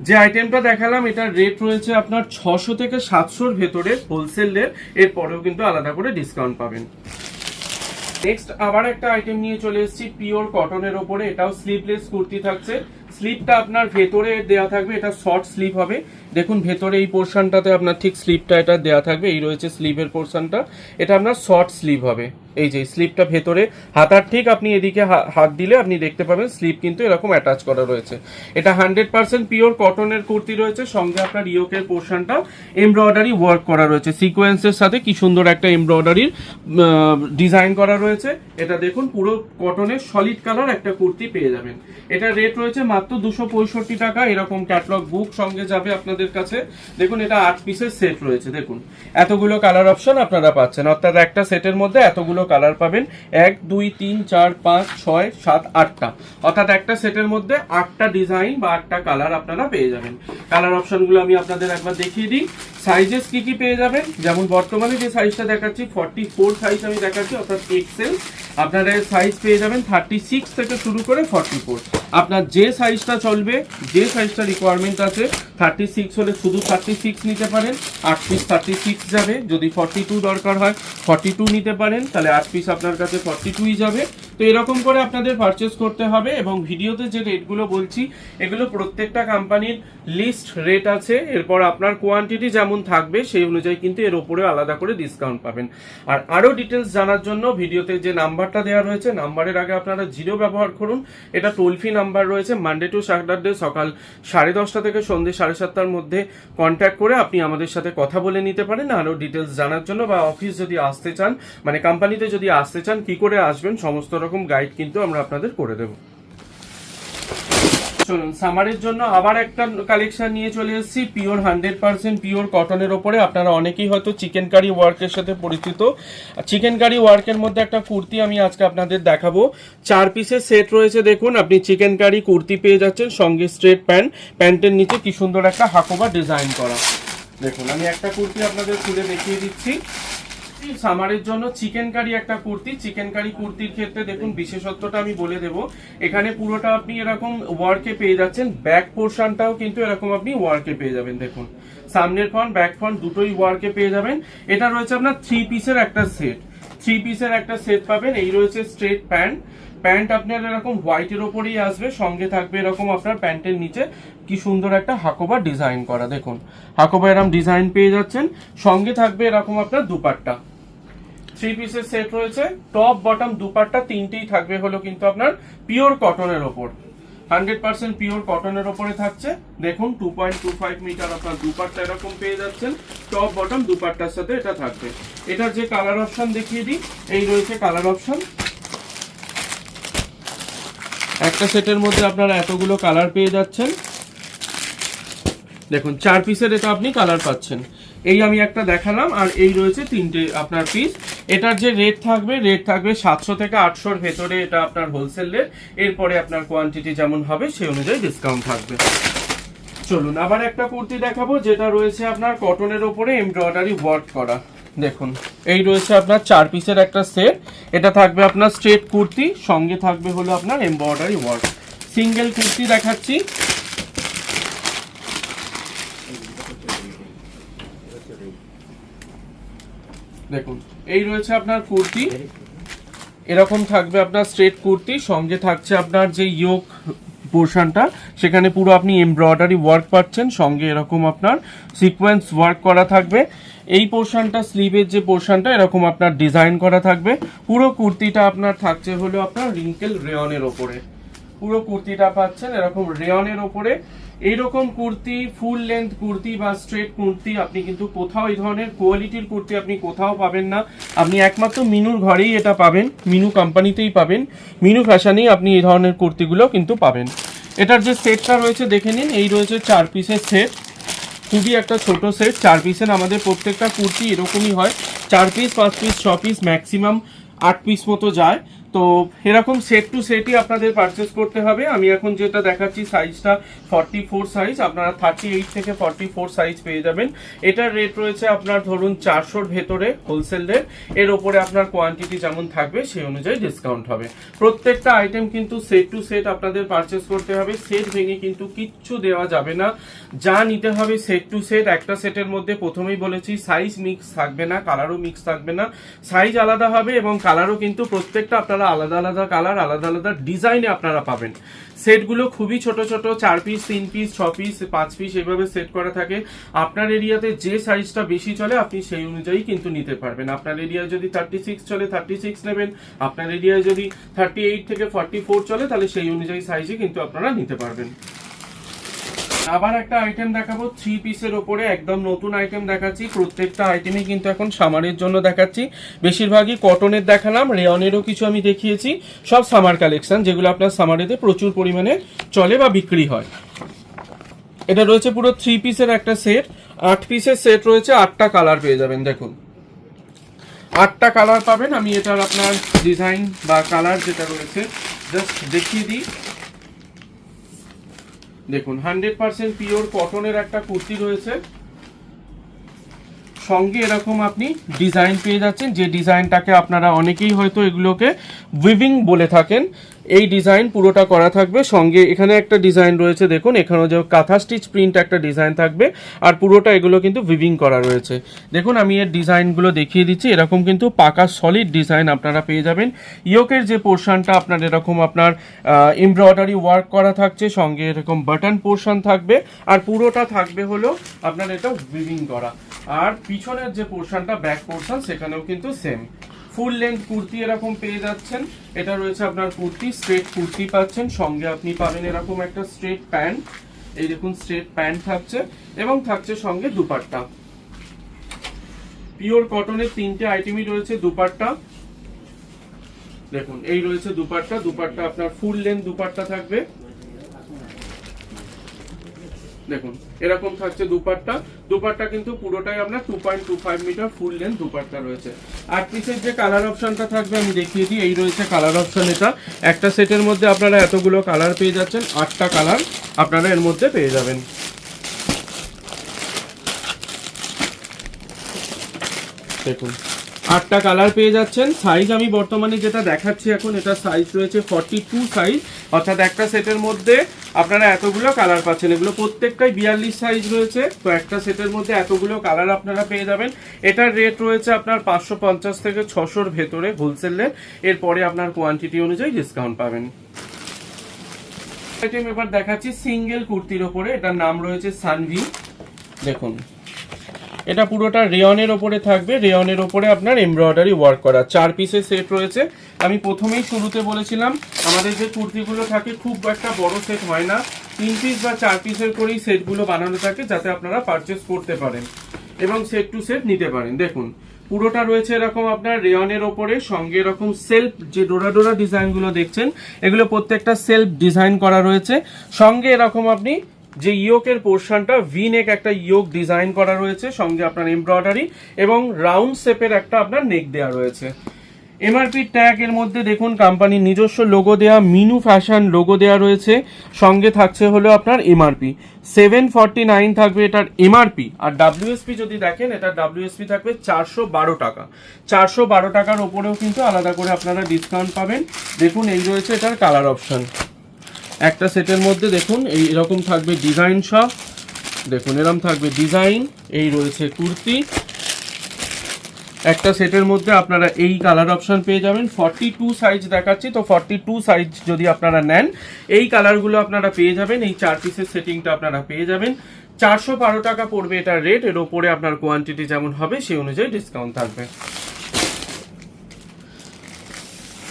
যে আইটেমটা দেখালাম, এটার রেট রয়েছে আপনার ছশো থেকে সাতশোর ভেতরে হোলসেল রেট এরপরেও কিন্তু আলাদা করে ডিসকাউন্ট পাবেন। নেক্সট আবার একটা আইটেম নিয়ে চলে এসেছি পিওর কটনের ওপরে। এটাও স্লিভলেস কুর্তি থাকছে। স্লিপটা আপনার ভেতরে দেয়া থাকবে, এটা শর্ট স্লিপ হবে। দেখুন, ভেতরে এই পোর্শনটাতে আপনার ঠিক স্লিপটা এটা দেয়া থাকবে, এই রয়েছে স্লিভের পোর্শনটা এটা আপনার শর্ট স্লিপ হবে। এই যে স্লিপটা ভেতরে, হাতার ঠিক আপনি এদিকে হাত দিলে আপনি দেখতে পাবেন স্লিপ কিন্তু এরকম অ্যাটাচ করা রয়েছে। এটা হান্ড্রেড পার্সেন্ট পিওর কটনের কুর্তি রয়েছে, সঙ্গে আপনার ইয়োকের পোর্শনটা এমব্রয়ডারি ওয়ার্ক করা রয়েছে। সিকোয়েন্সের সাথে কি সুন্দর একটা এমব্রয়ডারির ডিজাইন করা রয়েছে। এটা দেখুন, পুরো কটনের সলিড কালার একটা কুর্তি পেয়ে যাবেন। এটা রেট রয়েছে মাত্র দুশো পঁয়ষট্টি টাকা, এরকম ক্যাটলগ বুক সঙ্গে যাবে আপনাদের কাছে। দেখুন, এটা আট পিসের সেট রয়েছে, দেখুন। এতগুলো কালার অপশন আপনারা পাচ্ছেন। অর্থাৎ একটা সেটের মধ্যে এতগুলো কালার পাবেন। এক, দুই, তিন, চার, পাঁচ, ছয়, সাত, আটটা। অর্থাৎ একটা সেটের মধ্যে আটটা ডিজাইন বা আটটা কালার আপনারা পেয়ে যাবেন। কালার অপশনগুলো আমি আপনাদের একবার দেখিয়ে দিই। সাইজেস কি কি পেয়ে যাবেন? যেমন বর্তমানে যে সাইজটা দেখাচ্ছি ফর্টি ফোর সাইজ আমি দেখাচ্ছি, অর্থাৎ এক্সেল আপনারা সাইজ পেয়ে যাবেন থার্টি সিক্স থেকে শুরু করে ফর্টি ফোর আপনার যে সাইজটা চলবে, যে সাইজটা রিকোয়ারমেন্ট আছে থার্টি সিক্স হলে শুধু থার্টি সিক্স নিতে পারেন। আট পিস থার্টি সিক্স যাবে। যদি ফর্টি টু দরকার হয় ফর্টি টু নিতে পারেন, তাহলে আট পিস আপনার কাছে ফর্টি টুই যাবে। তো এরকম করে আপনাদের পারচেস করতে হবে এবং ভিডিওতে যে রেটগুলো বলছি, এগুলো প্রত্যেকটা কোম্পানির লিস্ট রেট আছে। এরপর আপনার কোয়ান্টিটি যেমন থাকবে, সেই অনুযায়ী কিন্তু এর উপরে আলাদা করে ডিসকাউন্ট পাবেন। আর আরও ডিটেলস জানার জন্য ভিডিওতে যে নাম্বারটা দেওয়া রয়েছে, নাম্বারের আগে আপনারা জিরো ব্যবহার করুন। এটা টোল ফ্রি নাম্বার রয়েছে মানডে টু স্যাটারডে সকাল সাড়ে দশটা থেকে সন্ধ্যে সাড়ে সাতটার মধ্যে কন্ট্যাক্ট করে আপনি আমাদের সাথে কথা বলে নিতে পারেন। আরও ডিটেলস জানার জন্য বা অফিস যদি আসতে চান মানে কোম্পানিতে যদি আসতে চান, কি করে আসবেন, সমস্ত রকম গাইড কিন্তু আমরা আপনাদের করে দেবো। চলুন সামারের জন্য আবার একটা কালেকশন নিয়ে চলে এসেছি। পিওর হান্ড্রেড পার্সেন্ট পিওর কটনের ওপরে। আপনারা অনেকেই হয়তো চিকেন কারি ওয়ার্কের সাথে পরিচিত। চিকেন কারি ওয়ার্কের মধ্যে একটা কুর্তি আমি আজকে আপনাদের দেখাবো। চার পিসের সেট রয়েছে, দেখুন। আপনি চিকেন কারি কুর্তি পেয়ে যাচ্ছেন, সঙ্গে স্ট্রেট প্যান্ট প্যান্টের নিচে কি সুন্দর একটা হাকোবা ডিজাইন করা। দেখুন, আমি একটা কুর্তি আপনাদের খুলে দেখিয়ে দিচ্ছি। সামারের জন্য চিকেন কারি একটা কুর্তি। চিকেন কারি কুর্তির ক্ষেত্রে দেখুন, বিশেষত্বটা আমি বলে দেব। এখানে পুরোটা আপনি এরকম ওয়ার্কে পেয়ে যাচ্ছেন। ব্যাক পোর্শনটাও কিন্তু এরকম আপনি ওয়ার্কে পেয়ে যাবেন, দেখুন। সামনের ফ্রন্ট ব্যাক ফ্রন্ট দুটোই ওয়ার্কে পেয়ে যাবেন। এটা রয়েছে আপনার থ্রি পিসের একটা সেট থ্রি পিসের একটা সেট পাবেন। এই রয়েছে স্ট্রেট প্যান্ট প্যান্ট আপনার এরকম হোয়াইটের ওপরেই আসবে। সঙ্গে থাকবে এরকম আপনার প্যান্টের নিচে। কি সুন্দর একটা হাকোবা ডিজাইন করা, দেখুন। হাকোবা এরকম ডিজাইন পেয়ে যাচ্ছেন। সঙ্গে থাকবে এরকম আপনার দুপাট্টা। থ্রি পিসের সেট রয়েছে। টপ বটম দুপাট্টা তিনটেই থাকবে হলো কিন্তু আপনার পিওর কটনের ওপর। হান্ড্রেড পার্সেন্ট পিওর কটনের ওপরে থাকছে। দেখুন two point two five metre আপনার দুপাট্টা এরকম পেয়ে যাচ্ছেন। টপ বটম দুপাট্টার সাথে এটা থাকবে। এটার যে কালার অপশন দেখিয়ে দিই, এই রয়েছে কালার অপশন একটা সেটের মধ্যে আপনারা এতগুলো কালার পেয়ে যাচ্ছেন। দেখুন, চার পিসের এটা আপনি কালার পাচ্ছেন। এই আমি একটা দেখালাম, আর এই রয়েছে তিনটে আপনার পিস এটার যে রেট থাকবে রেট থাকবে সাতশো থেকে আটশোর ভেতরে এটা আপনার হোলসেল রেট এরপরে আপনার কোয়ান্টিটি যেমন হবে, সেই অনুযায়ী ডিসকাউন্ট থাকবে। চলুন, আবার একটা কুর্তি দেখাবো, যেটা রয়েছে আপনার কটনের ওপরে এমব্রয়ডারি ওয়ার্ক করা। দেখুন, এই রয়েছে আপনার চার পিসের একটা সেট এটা থাকবে আপনার স্ট্রেট কুর্তি, সঙ্গে থাকবে হলো আপনার এমব্রয়ডারি ওয়ার্ক সিঙ্গেল কুর্তি দেখাচ্ছি। দেখুন, এই রয়েছে আপনার কুর্তি। এরকম থাকবে আপনার স্ট্রেট কুর্তি, সঙ্গে থাকছে আপনার যে ইয়োক পোর্শনটা সেখানে পুরো আপনি এমব্রয়ডারি ওয়ার্ক পাচ্ছেন, সঙ্গে এরকম আপনার সিকোয়েন্স ওয়ার্ক করা থাকবে। এই পোর্শনটা স্লিভের যে পোর্শনটা এরকম আপনার ডিজাইন করা থাকবে। পুরো কুর্তিটা আপনার থাকছে হলো আপনার রিঙ্কেল রেয়নের ওপরে। পুরো কুর্তিটা পাচ্ছেন এরকম রেয়নের ওপরে। এইরকম কুর্তি ফুল লেন্থ কুর্তি বা স্ট্রেট কুর্তি আপনি কিন্তু কোথাও এই ধরনের কোয়ালিটির কুর্তি আপনি কোথাও পাবেন না। আপনি একমাত্র মিনুর ঘরেই এটা পাবেন, মিনু কোম্পানিতেই পাবেন। মিনু ফ্যাশনেই আপনি এই ধরনের কুর্তিগুলো কিন্তু পাবেন। এটার যে সেটটা রয়েছে, দেখে নিন, এই রয়েছে চার পিসের সেট খুবই একটা ছোট সেট চার পিসের আমাদের প্রত্যেকটা কুর্তি এরকমই হয়। চার পিস পাঁচ পিস ছ পিস ম্যাক্সিমাম আট পিস মতো যায়। তো এরকম সেট টু সেটই আপনাদের পারচেস করতে হবে। আমি এখন যেটা দেখাচ্ছি সাইজটা ফর্টি ফোর সাইজ আপনারা থার্টি এইট থেকে ফর্টি ফোর সাইজ পেয়ে যাবেন। এটার রেট রয়েছে আপনার ধরুন চারশোর ভেতরে হোলসেল রেট এর ওপরে আপনার কোয়ান্টিটি যেমন থাকবে, সেই অনুযায়ী ডিসকাউন্ট হবে। প্রত্যেকটা আইটেম কিন্তু সেট টু সেট আপনাদের পারচেস করতে হবে। সেট ভেঙে কিন্তু কিচ্ছু দেওয়া যাবে না। যা নিতে হবে সেট টু সেট একটা সেটের মধ্যে প্রথমেই বলেছি সাইজ মিক্স থাকবে না কালারও মিক্স থাকবে না। সাইজ আলাদা হবে এবং কালারও কিন্তু প্রত্যেকটা আপনারা আলাদা আলাদা কালার, আলাদা আলাদা ডিজাইনে আপনারা পাবেন। সেটগুলো খুবই ছোট ছোট, চার পিস তিন পিস ছ পিস পাঁচ পিস এভাবে সেট করা থাকে। আপনার এরিয়াতে যে সাইজটা বেশি চলে, আপনি সেই অনুযায়ী কিন্তু নিতে পারবেন। আপনার এরিয়ায় যদি থার্টি সিক্স চলে থার্টি সিক্স নেবেন। আপনার এরিয়ায় যদি থার্টি এইট থেকে ফর্টি ফোর চলে, তাহলে সেই অনুযায়ী সাইজে কিন্তু আপনারা নিতে পারবেন। আবার একটা আইটেম দেখাবো। থ্রি পিসের ওপরে একদম নতুন আইটেম দেখাচ্ছি। প্রত্যেকটা আইটেমই কিন্তু এখন সামারের জন্য দেখাচ্ছি। বেশিরভাগই কটনের দেখালাম রেয়নেরও কিছু আমি দেখিয়েছি। সব সামার কালেকশন যেগুলো আপনার সামারেতে প্রচুর পরিমাণে চলে বা বিক্রি হয়। এটা রয়েছে পুরো থ্রি পিসের একটা সেট আট পিসের সেট রয়েছে, আটটা কালার পেয়ে যাবেন, দেখুন। আটটা কালার পাবেন। আমি এটার আপনার ডিজাইন বা কালার যেটা রয়েছে জাস্ট দেখিয়ে দিই। দেখুন হান্ড্রেড পার্সেন্ট পিওর কটনের একটা কুর্তি রয়েছে। সঙ্গে এরকম আপনি ডিজাইন পেয়ে যাচ্ছেন, যে ডিজাইনটাকে আপনারা অনেকেই হয়তো এগুলোকে উইভিং বলে থাকেন। এই ডিজাইন পুরোটা করা থাকবে। সঙ্গে এখানে একটা ডিজাইন রয়েছে, দেখুন, এখানেও যে কাঁথা স্টিচ প্রিন্ট একটা ডিজাইন থাকবে, আর পুরোটা এগুলো কিন্তু উইভিং করা রয়েছে। দেখুন, আমি এর ডিজাইনগুলো দেখিয়ে দিচ্ছি। এরকম কিন্তু পাকা সলিড ডিজাইন আপনারা পেয়ে যাবেন। ইয়োকের যে পোর্শনটা আপনার, এরকম আপনার এমব্রয়ডারি ওয়ার্ক করা থাকছে, সঙ্গে এরকম বাটন পোর্শন থাকবে, আর পুরোটা থাকবে হলো আপনার এটা উইভিং করা। আর পিছনের যে পোর্শনটা ব্যাক পোর্শন সেখানেও কিন্তু সেম ফুল লেন্থ কুর্তি এরকম পেয়ে যাচ্ছেন। এটা রয়েছে আপনার কুর্তি স্ট্রেট কুর্তি পাচ্ছেন। সঙ্গে আপনি পাবেন এরকম একটা স্ট্রেট প্যান্ট এই দেখুন স্ট্রেট প্যান্ট থাকছে এবং থাকছে সঙ্গে দুপাট্টা। পিওর কটনের তিনটে আইটেমই রয়েছে দুপাট্টা। দেখুন, এই রয়েছে দুপাট্টা। দুপাট্টা আপনার ফুল লেন্থ দুপাট্টা থাকবে। দেখুন এরকম থাকছে দুপাট্টা। দুপাট্টা কিন্তু পুরোটাই আপনার two point two five metre full length dupatta রয়েছে। আর পিসের যে কালার অপশনটা থাকবে, আমি দেখিয়ে দিই, এই রয়েছে কালার অপশন এটা। একটা সেটের মধ্যে আপনারা এতগুলো কালার পেয়ে যাচ্ছেন, আটটা কালার আপনারা এর মধ্যে পেয়ে যাবেন। দেখুন, আটটা কালার পেয়ে যাচ্ছেন। সাইজ আমি বর্তমানে যেটা দেখাচ্ছি এখন এটা সাইজ রয়েছে ফর্টি টু সাইজ অর্থাৎ একটা সেটের মধ্যে আপনারা এতগুলো কালার পাচ্ছেন। এগুলো প্রত্যেকটাই বিয়াল্লিশ সাইজ রয়েছে। তো একটা সেটের মধ্যে এতগুলো কালার আপনারা পেয়ে যাবেন। এটার রেট রয়েছে আপনার পাঁচশো পঞ্চাশ থেকে ছশোর ভেতরে হোলসেলে এরপরে আপনার কোয়ান্টিটি অনুযায়ী ডিসকাউন্ট পাবেন। এবার দেখাচ্ছি সিঙ্গেল কুর্তির ওপরে। এটার নাম রয়েছে সানভি দেখুন। এটা পুরোটা রেয়নের ওপরে থাকবে। রেয়নের ওপরে আপনার এমব্রয়ডারি ওয়ার্ক করা। চার পিসের সেট রয়েছে। আমি প্রথমেই শুরুতে বলেছিলাম, আমাদের যে কুর্তিগুলো থাকে খুব একটা বড় সেট হয় না। তিন পিস বা চার পিসের করেই সেটগুলো বানানো থাকে যাতে আপনারা পারচেস করতে পারেন এবং সেট টু সেট নিতে পারেন। দেখুন, পুরোটা রয়েছে এরকম আপনার রেয়নের ওপরে, সঙ্গে এরকম সেলফ যে ডোরা ডোরা ডিজাইনগুলো দেখছেন, এগুলো প্রত্যেকটা সেলফ ডিজাইন করা রয়েছে। সঙ্গে এরকম আপনি যে ইয়োকের পোর্শনটা ভি নেক একটা ইয়োক ডিজাইন করা রয়েছে, সঙ্গে আপনার এমব্রয়ডারি এবং রাউন্ড শেপের একটা আপনার নেক দেওয়া রয়েছে। এমআরপি ট্যাগ এর মধ্যে দেখুন কোম্পানির নিজস্ব লোগো দেওয়া মিনু ফ্যাশন লোগো দেওয়া রয়েছে। সঙ্গে থাকছে হলো আপনার এমআরপি সেভেন ফর্টি নাইন থাকবে এটার এমআরপি আর ডাব্লিউএসপি যদি দেখেন এটা ডাব্লিউএসপি থাকবে চারশো বারো টাকা। চারশো বারো টাকার ওপরেও কিন্তু আলাদা করে আপনারা ডিসকাউন্ট পাবেন। দেখুন, এই রয়েছে এটার কালার অপশন একটা সেটের মধ্যে দেখুন, এই এরকম থাকবে ডিজাইন সব দেখুন এরকম থাকবে ডিজাইন এই রয়েছে কুর্তি। একটা সেটের মধ্যে আপনারা এই কালার অপশন পেয়ে যাবেন। ফর্টি টু সাইজ দেখাচ্ছি, তো ফর্টি টু সাইজ যদি আপনারা নেন, এই কালারগুলো আপনারা পেয়ে যাবেন, এই চার পিসের সেটিংটা আপনারা পেয়ে যাবেন। চারশো বারো টাকা পড়বে এটার রেট এর ওপরে আপনার কোয়ান্টিটি যেমন হবে, সেই অনুযায়ী ডিসকাউন্ট থাকবে।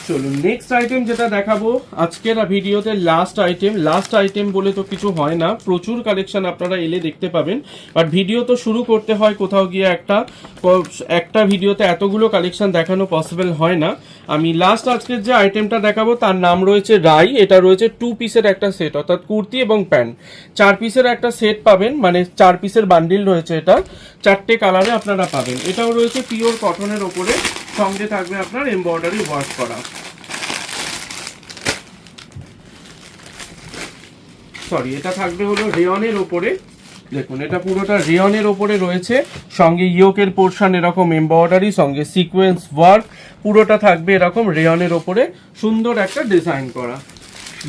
চলুন নেক্সট আইটেম যেটা দেখাবো, আজকের ভিডিওতে লাস্ট আইটেম লাস্ট আইটেম বলে তো কিছু হয় না, প্রচুর কালেকশন আপনারা এলে দেখতে পাবেন। বাট ভিডিও তো শুরু করতে হয় কোথাও গিয়ে একটা একটা ভিডিওতে এতগুলো কালেকশন দেখানো পসিবল হয় না। আমি লাস্ট আজকের যে আইটেমটা দেখাবো, তার নাম রয়েছে রাই। এটা রয়েছে টু পিসের একটা সেট অর্থাৎ কুর্তি এবং প্যান্ট। চার পিসের একটা সেট পাবেন মানে চার পিসের বান্ডিল রয়েছে এটা। চারটে কালারে আপনারা পাবেন। এটাও রয়েছে পিওর কটনের ওপরে। সঙ্গে থাকবে আপনার এমব্রয়ডারি ওয়ার্ক করা। সরি এটা থাকবে হলো রেয়নের ওপরে। দেখুন, এটা পুরোটা রেয়নের ওপরে রয়েছে, সঙ্গে ইয়োকের পোর্শন এরকম এমব্রয়ডারি সঙ্গে সিকোয়েন্স ওয়ার্ক পুরোটা থাকবে এরকম রেয়নের ওপরে, সুন্দর একটা ডিজাইন করা।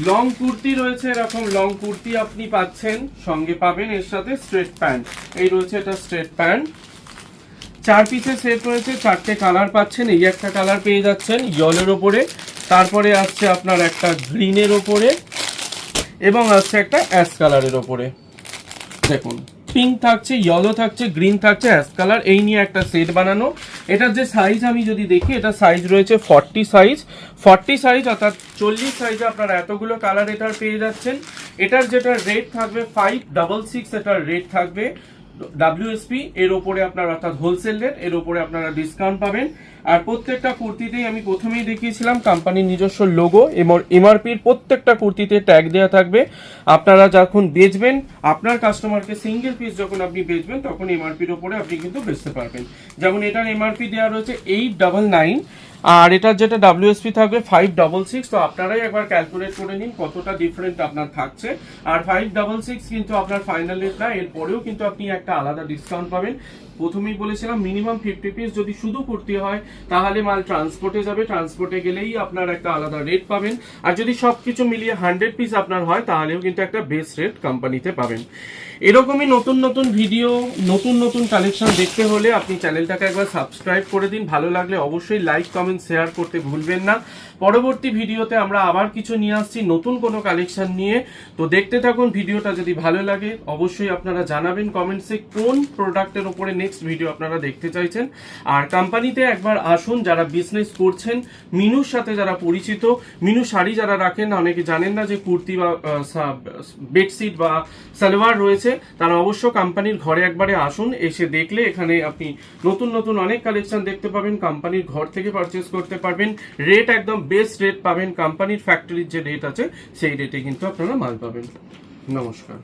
লং কুর্তি রয়েছে এরকম লং কুর্তি আপনি পাচ্ছেন, সঙ্গে পাবেন এর সাথে স্ট্রেট প্যান্ট এই রয়েছে এটা স্ট্রেট প্যান্ট চার পিসের সেট রয়েছে, চারটে কালার পাচ্ছেন, এই একটা কালার পেয়ে যাচ্ছেন ইয়েলোর ওপরে। তারপরে আসছে আপনার একটা গ্রিনের ওপরে, এবং আসছে একটা অ্যাশ কালারের ওপরে। দেখুন। পিঙ্ক থাকছে ইয়েলো থাকছে গ্রিন থাকছে অ্যাশ কালার এই নিয়ে একটা সেট বানানো। এটার যে সাইজ আমি যদি দেখি এটা সাইজ রয়েছে ফর্টি সাইজ ফর্টি সাইজ অর্থাৎ চল্লিশ সাইজে আপনারা এতগুলো কালার এটার পেয়ে যাচ্ছেন। এটার যেটা রেট থাকবে ফাইভ ডাবল সিক্স এটার রেট থাকবে ডাব্লিউএসপি এর ওপরে আপনার অর্থাৎ হোলসেল রেট এর ওপরে আপনারা ডিসকাউন্ট পাবেন। আর প্রত্যেকটা কুর্তিতেই আমি প্রথমেই দেখিয়েছিলাম কোম্পানির নিজস্ব লোগো এবং এমআরপির প্রত্যেকটা কুর্তিতে ট্যাগ দেওয়া থাকবে। আপনারা যখন বেচবেন, আপনার কাস্টমারকে সিঙ্গেল পিস যখন আপনি বেচবেন, তখন এমআরপির ওপরে আপনি কিন্তু বেচতে পারবেন। যেমন এটার এমআরপি দেওয়া রয়েছে এইট ডাবল নাইন আর এটার যেটা ডাব্লিউএসপি থাকবে ফাইভ ডবল সিক্স তো আপনারাই একবার ক্যালকুলেট করে নিন কতটা ডিফারেন্ট আপনার থাকছে। আর ফাইভ ডবল সিক্স কিন্তু আপনার ফাইনাল রেট না, এরপরেও কিন্তু আপনি একটা আলাদা ডিসকাউন্ট পাবেন। প্রথমেই বলেছিলাম মিনিমাম ফিফটি পিস যদি শুধু কুর্তি হয়, তাহলে মাল ট্রান্সপোর্টে যাবে। ট্রান্সপোর্টে গেলেই আপনার একটা আলাদা রেট পাবেন। আর যদি সব কিছু মিলিয়ে হান্ড্রেড পিস আপনার হয়, তাহলেও কিন্তু একটা বেস্ট রেট কোম্পানিতে পাবেন। এরকমই নতুন নতুন ভিডিও নতুন নতুন কালেকশন দেখতে হলে আপনি চ্যানেলটাকে একবার সাবস্ক্রাইব করে দিন। ভালো লাগলে অবশ্যই লাইক কমেন্ট শেয়ার করতে ভুলবেন না। পরবর্তী ভিডিওতে আমরা আবার কিছু নিয়ে আসছি নতুন কোনো কালেকশন নিয়ে। তো দেখতে থাকুন ভিডিওটা যদি ভালো লাগে, অবশ্যই আপনারা জানাবেন কমেন্টসে কোন প্রোডাক্টের উপরে নেক্সট ভিডিও আপনারা দেখতে চাইছেন। আর কোম্পানিতে একবার আসুন যারা বিজনেস করছেন, মিনুর সাথে যারা পরিচিত, মিনু শাড়ি যারা রাখেন, অনেকে জানেন না যে কুর্তি বা বেডশিট বা সালোয়ার রয়েছে, তারা অবশ্য কোম্পানির ঘরে একবারে আসুন, এসে দেখলে এখানে আপনি নতুন নতুন অনেক কালেকশন দেখতে পাবেন কোম্পানির ঘর থেকে পারচেস করতে পারবেন। রেট একদম বেস্ট রেট পাবেন কোম্পানির ফ্যাক্টরির যে রেট আছে, সেই রেটে কিন্তু আপনারা মাল পাবেন। নমস্কার।